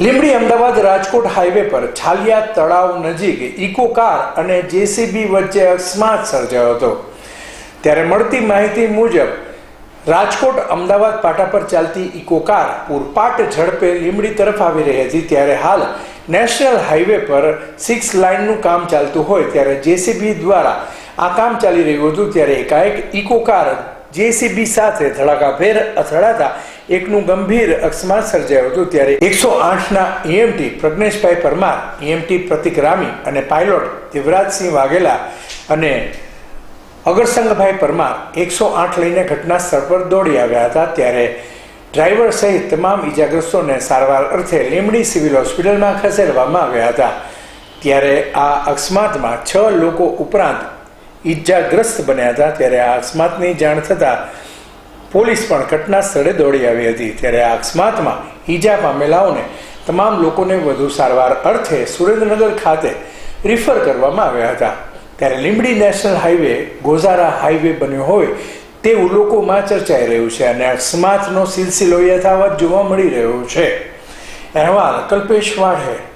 Limbdi Ahmedabad Rajkot highway પર છાલિયા તળાવ નજીક ઇકો કાર અને જેસીબી વચ્ચે અકસ્માત સર્જાયો હતો. ત્યારે મળતી માહિતી મુજબ, રાજકોટ અમદાવાદ પાટા પર ચાલતી ઇકો કાર પૂરપાટ ઝડપે લીંબડી તરફ આવી રહી હતી. ત્યારે હાલ નેશનલ હાઈવે પર સિક્સ લાઇનનું કામ ચાલતું હોય ત્યારે જેસીબી દ્વારા આ કામ ચાલી રહ્યું હતું. ત્યારે એકાએક ઇકો કાર જેસીબી સાથે ધડાકાભેર અથડાતા એકનું ગંભીર અકસ્માત સર્જાયું હતું ત્યારે એકસો આઠના ઈએમટી પ્રજ્ઞેશભાઈ પરમાર ઈએમટી પ્રતિક રામી અને પાયલોટ દેવરાજસિંહ વાઘેલા અને અગરસંગભાઈ પરમાર એકસો આઠ લઈને ઘટના સ્થળ પર દોડી આવ્યા હતા. ત્યારે ડ્રાઈવર સહિત તમામ ઈજાગ્રસ્તોને સારવાર અર્થે લીંબડી સિવિલ હોસ્પિટલમાં ખસેડવામાં આવ્યા હતા. ત્યારે આ અકસ્માતમાં છ લોકો ઉપરાંત ઈજાગ્રસ્ત બન્યા હતા ત્યારે આ અકસ્માતની જાણ થતાં પોલીસ પણ ઘટના સ્થળે દોડી આવી હતી. ત્યારે આ અકસ્માતમાં ઈજા પામેલાઓને તમામ લોકોને વધુ સારવાર અર્થે સુરેન્દ્રનગર ખાતે રિફર કરવામાં આવ્યા હતા. ત્યારે લીંબડી નેશનલ હાઈવે, ગોઝારા હાઈવે બન્યો હોય તેવું લોકોમાં ચર્ચાઈ રહ્યું છે અને અકસ્માતનો સિલસિલો યથાવત જોવા મળી રહ્યો છે. અહેવાલ કલ્પેશ વાઢે.